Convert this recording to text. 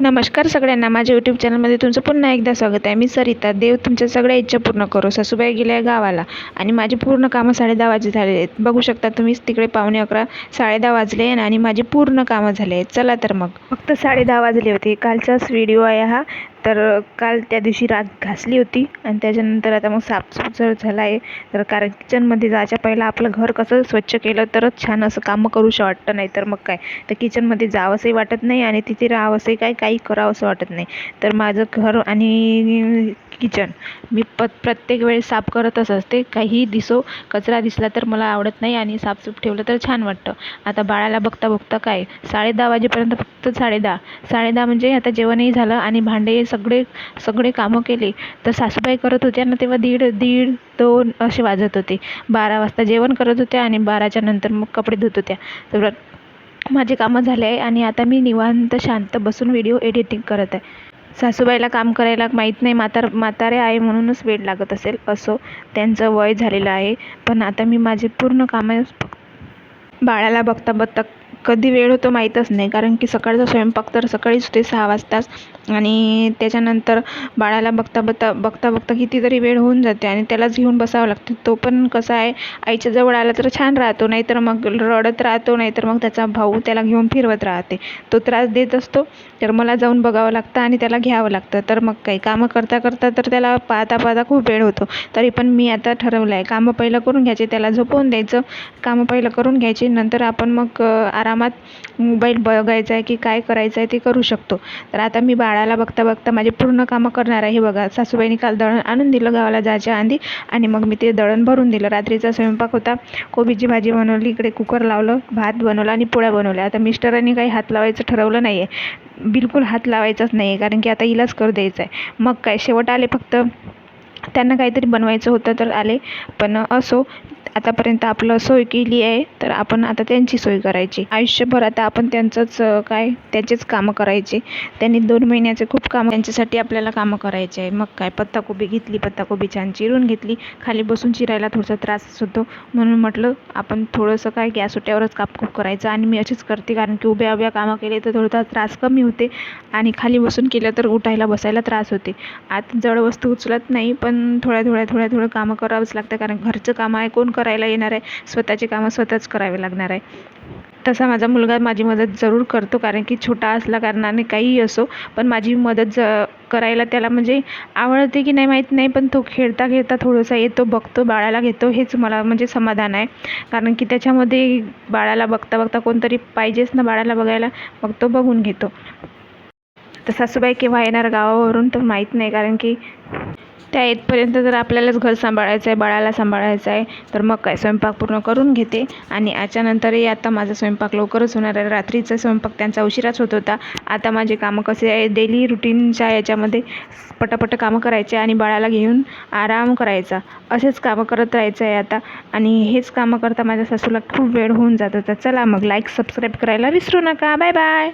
नमस्कार सगळ्यांना. माझ्या यूट्यूब चॅनलमध्ये तुमचं पुन्हा एकदा स्वागत आहे. मी सरिता देव. तुमच्या सगळ्या इच्छा पूर्ण करो. सासूबाई गेल्या गावाला आणि माझी पूर्ण कामं साडेदहा वाजे झाले आहेत. बघू शकता तुम्हीच तिकडे पावणे अकरा साडेदहा वाजले आणि माझी पूर्ण कामं झाले आहेत. चला तर मग. फक्त साडेदहा वाजले होते. कालचाच व्हिडिओ आहे हा. तर काल त्या दिवशी रात घासली होती आणि त्याच्यानंतर आता मग साफसूफ जर झाला आहे तर कारण किचनमध्ये जायच्या पहिला आपलं घर कसं स्वच्छ केलं तरच छान असं कामं करूशा वाटतं नाही तर मग काय? तर किचनमध्ये जावंसंही वाटत नाही आणि तिथे राहावंसंही काय? काही करावंसं वाटत नाही. तर माझं घर आणि किचन मी प प्रत्येक वेळेस साफ करतच असते. काहीही दिसो कचरा दिसला तर मला आवडत नाही आणि साफसूफ ठेवलं तर छान वाटतं. आता बाळाला बघता बघता काय साडेदहा वाजेपर्यंत फक्त साडेदहा साडेदहा म्हणजे आता जेवणही झालं आणि भांडे सगळे सगळे कामं केले. तर सासूबाई करत होत्या ना तेव्हा दीड दीड दोन असे वाजत होते. बारा वाजता जेवण करत होत्या आणि बाराच्या नंतर मग कपडे धुत होत्या. तर माझे कामं झाले आहे आणि आता मी निवांत शांत बसून व्हिडिओ एडिटिंग करत आहे. सासूबाईला काम करायला माहीत नाही म्हातार म्हातारे आहे म्हणूनच वेळ लागत असेल असो त्यांचं वय झालेलं आहे. पण आता मी माझे पूर्ण कामं बाळाला बघता बघता कधी वेळ होतो माहीतच नाही. कारण की सकाळचा स्वयंपाक तर सकाळीच होते सहा वाजताच आणि त्याच्यानंतर बाळाला बघता बघता बघता बघता कितीतरी वेळ होऊन जाते आणि त्यालाच घेऊन बसावं लागते. तो पण कसा आहे आईच्या जवळ आला तर छान राहतो नाहीतर मग रडत राहतो नाहीतर मग त्याचा भाऊ त्याला घेऊन फिरवत राहते. तो त्रास देत असतो तर मला जाऊन बघावं लागतं आणि त्याला घ्यावं लागतं. तर मग काही कामं करता करता तर त्याला पाहता पाहता खूप वेळ होतो. तरी पण मी आता ठरवलं आहे कामं पहिलं करून घ्यायचे त्याला झोपवून द्यायचं कामं पहिलं करून घ्यायचे नंतर आपण मग आराम आरामात मोबाईल बघायचा आहे की काय करायचं आहे ते करू शकतो. तर आता मी बाळाला बघता बघता माझे पूर्ण कामं करणार आहे. बघा सासूबाईंनी काल दळण आणून दिलं गावाला जायच्या आधी आणि मग मी ते दळण भरून दिलं. रात्रीचा स्वयंपाक होता. कोबीची भाजी बनवली इकडे कुकर लावलं भात बनवला आणि पोळ्या बनवल्या. आता मिस्टरांनी काही हात लावायचं ठरवलं नाही आहे बिलकुल हात लावायचाच नाही आहे कारण की आता हिलाच करू द्यायचं आहे. मग काय शेवट आले फक्त त्यांना काहीतरी बनवायचं होतं तर आले. पण असो आतापर्यंत आपलं सोय केली आहे तर आपण आता त्यांची सोय करायची. आयुष्यभर आता आपण त्यांचंच काय त्याचेच कामं करायचे. त्यांनी दोन महिन्याचे खूप कामं त्यांच्यासाठी आपल्याला कामं करायचे आहे. मग काय पत्ताकोबी घेतली पत्ताकोबी छान चिरून घेतली. खाली बसून चिरायला थोडासा त्रास होतो. म्हणून म्हटलं आपण थोडंसं काय गॅस ओट्यावरच कापकूप करायचं आणि मी अशीच करते. कारण की उभ्या उभ्या कामं केले तर थोडा त्रास कमी होते. आणि खाली बसून केलं तर उठायला बसायला त्रास होते. आत जड वस्तू उचलत नाही पण थोड्या थोड्या थोड्या थोडं कामं करावंच लागतं. कारण घरचं कामं आहे कोण कर करायला येणार आहे. स्वतःची कामं स्वतःच करावी लागणार आहे. तसा माझा मुलगा माझी मदत जरूर करतो कारण की छोटा असल्या कारणाने काहीही असो पण माझी मदत ज करायला त्याला म्हणजे आवडते की नाही माहीत नाही पण तो खेळता खेळता थोडंसं येतो बघतो बाळाला घेतो हेच मला म्हणजे समाधान आहे. कारण की त्याच्यामध्ये बाळाला बघता बघता कोणतरी पाहिजेच ना बाळाला बघायला मग तो बघून घेतो. तर सासूबाई केव्हा येणार गावावरून तर माहीत नाही कारण की त्या येतपर्यंत जर आपल्यालाच घर सांभाळायचं आहे बाळाला सांभाळायचं आहे तर मग काय? स्वयंपाक पूर्ण करून घेते. आणि याच्यानंतरही आता माझा स्वयंपाक लवकरच होणार आहे. रात्रीचा स्वयंपाक त्यांचा उशिराच होत होता. आता माझे कामं कसे आहे? डेली रुटीनच्या याच्यामध्ये पटापट कामं करायचे आणि बाळाला घेऊन आराम करायचा. असेच कामं करत राहायचं आहे आता. आणि हेच कामं करता माझ्या सासूला खूप वेळ होऊन जात होता. चला मग लाईक सबस्क्राईब करायला विसरू नका. Bye bye